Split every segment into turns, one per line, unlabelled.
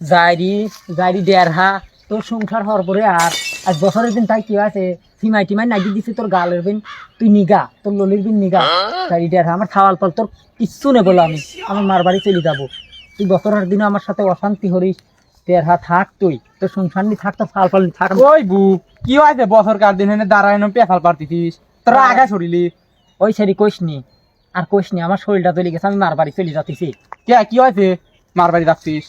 যাইরি যাইরি দেড়হা তোর সংসার হওয়ার পরে আর আজ বছরের দিন তাই কি আছে সিমাই টিমাই নাগি দিছে তোর গালের বিন। তুই নিগা তোর ললির বিন নিগা। যাইরি দেড়হা আমার খাওয়াল পাল তোর কিচ্ছু নেই বলো আমি। আমার মার বাড়ি চলে যাব। তুই বছরের দিন আমার সাথে অশান্তি হরিস দেড়হা থাক তুই। তোর সংসার নি থাক তো ফাল নি থাক।
ওই বু কি হয়েছে বছর কার দিন এনে দাঁড়ায় না পেফাল পারতিস তোরা
হ্যাঁ।
আগা সরিলি।
ওই সারি কইস নি। আর কইস নি আমার শরীরটা চলে গেছে আমি মার বাড়ি চলে যাতেছি।
কে কি হয়েছে? মার বাড়ি যাচ্ছিস?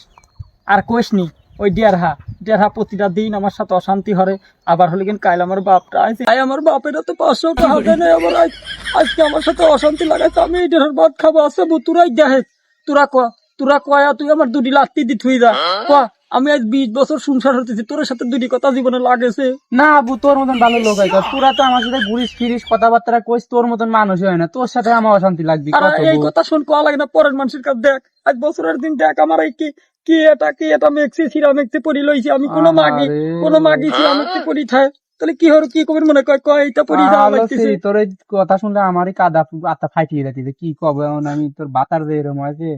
আর কইস নি, ওই ডিয়ারহা ডিয়ারহা প্রতিটা দিন আমার সাথে অশান্তি হরে, আবার হলে কিন কাল আমার বাপটা আইছে। আই আমার বাপের তো পাঁচশো টাকা দেয় না আমার আজ, আজকে আমার সাথে অশান্তি লাগাইছে, আমি ডিয়ারহার ভাত খাব আসে বুতুরাই দেহে। তোরা ক, তুরা কয়া তুই আমার দুটি লাত্তি দি থুই দা ক। আমি আজ বিশ বছর সংসার হতেছি তোর সাথে দুটি কথা জীবনে লাগেছে।
না বু তোর মতন ভালো লোক হয় তোরা তো আমার সাথে ঘুরিস ফিরিস কথাবার্তা কইস তোর মতন মানুষ হয় না। তোর সাথে আমার অশান্তি লাগবে
এই কথা শুন কোয়া লাগে না পরের মানুষের কাছে দেখ। আজ বছরের দিন দেখ আমার এই কি কি এটা কি এটা মেক্সি সিরা মেক্সি পরি লইছি। আমি কোনো মাগি কোনো মাগি সিরা মেক্সি পরি থাই তাহলে কি হর কি কবির মনে কয় কয় এটা পরি যাওয়া লাগতেছে।
তোর এই কথা শুনলে আমারই কাদা আত্মা ফাটিয়ে যাচ্ছে কি কবে আমি তোর বাতার দিয়ে এরম আছে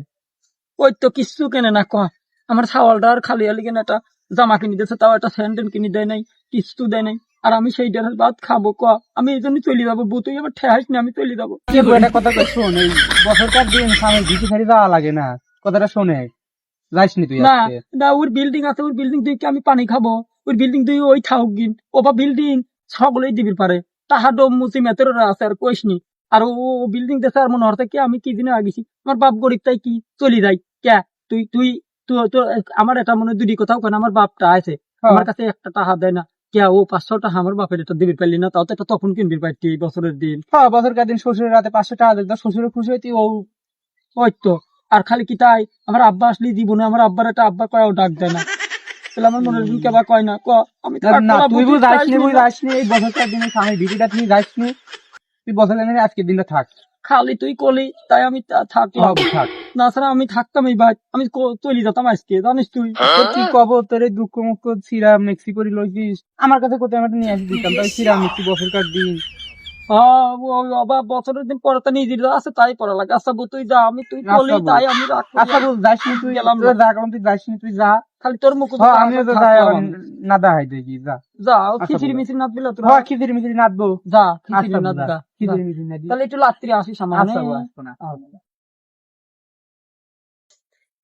ওই তো কিচ্ছু কেনে না কয় আমার ছাওয়ালটা আর খালি আলি কেন একটা জামা কিনে দিয়েছে তাও একটা স্যান্ডেল কিনে দেয় নাই কিচ্ছু দেয় নাই। আর আমি সেই ডেলের ভাত খাব ক? আমি এই জন্য চলে যাব বউ তুই আবার ঠেহাইস না আমি চলে যাব।
একটা কথা শোন এই বছরকার দিন স্বামী ভিটি ছাড়ি যাওয়া লাগে না। কথাটা শোনে যাইস নি তুই
না না ওর বিল্ডিং আছে ওর বিল্ডিং তুই আমি পানি খাব ওর বিল্ডিং তুই ওই থাকুক গিন। ও বা বিল্ডিং সকলেই দিবির পারে। তাহা ডোম মুসি মেতের আছে আর কইস নি। আর ও বিল্ডিং দেশে আর মনে কি আমি কি দিনে আগেছি? আমার বাপ গরিব তাই কি? চলি যাই। কে? তুই তুই তুই তোর আমার এটা মনে হয় দুটি কথাও কেন আমার বাপটা আছে আমার কাছে একটা টাকা দেয় না। কে ও পাঁচশো টাকা আমার বাপের এটা দিবির পারলি না তাও তো এটা তখন কিনবির পারতি বছরের দিন।
হ্যাঁ বছরকার দিন শ্বশুরের রাতে পাঁচশো টাকা দিত শ্বশুরের খুশি হইতি ও
ওই তো আর খালি কি তাই আমার আব্বা আসলি জীবনে আমার আব্বার একটা আব্বা কয়ও ডাক দেয় না। তাহলে আমার মনের দিন কেবা কয় না ক আমি
না, না
না,
তুই
বুঝ
যাইস
চাইছি
নি বুঝ
না।
যাইস নি এই বছরকার দিনে স্বামী ভিটিটা তুই যাইস নি তুই বছরের দিনে আজকের দিনটা থাক।
খালি তুই কলি তাই আমি থাকলাম।
হব
না ছাড়া আমি থাকতাম এই ভাই আমি ক- চলে যেতাম আজকে জানিস তুই?
কি কব তোর এই দুঃখ মুখ সিরা মেক্সি করে লইছিস? আমার কাছে কোথায় আমি নিয়ে আসি দিতাম তাই সিরা মেক্সি বছরকার দিন।
ও বছরের দিন পরে তো নিজের আছে তাই পড়া লাগে। আচ্ছা তুই যা আমি তুই
আচ্ছা
তাই আমি
আচ্ছা বুঝ যাইস নি তুই
গেলাম
তোর যা তুই যাইস নি তুই যা।
খালি তোর মুখ
তো যাই আবার না দেখি যা।
যা ও
আচ্ছা
খিচড়ি। মিচড়ি নাচ দিল তোর।
হ্যাঁ খিচড়ি মিচড়ি নাচবো
যা খিচড়ি
আচ্ছা খিচড়ি নাচবি
তাহলে একটু রাত্রি আসিস আমার
আচ্ছা না।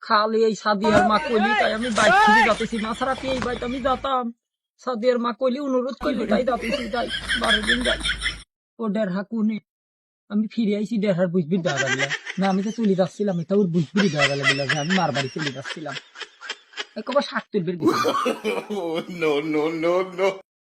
খালি এই সাদিয়ার মা কইলি তাই আমি বাইক থেকে যাতেছি। না ছাড়া এই বাইক আমি যাতাম। সাদিয়ার মা কইলি অনুরোধ করলি তাই যাতেছি যাই বারো দিন যাই। ও দেড় হাকুনে আমি ফিরে আইছি, দেড় হার বুঝবি দেওয়া গেল। না, আমি তো চলে যাচ্ছিলাম, এটা ওর বুঝবি দেওয়া লাগিলা যে আমি মার চলে যাচ্ছিলাম। একবার শাক তুলবে
no.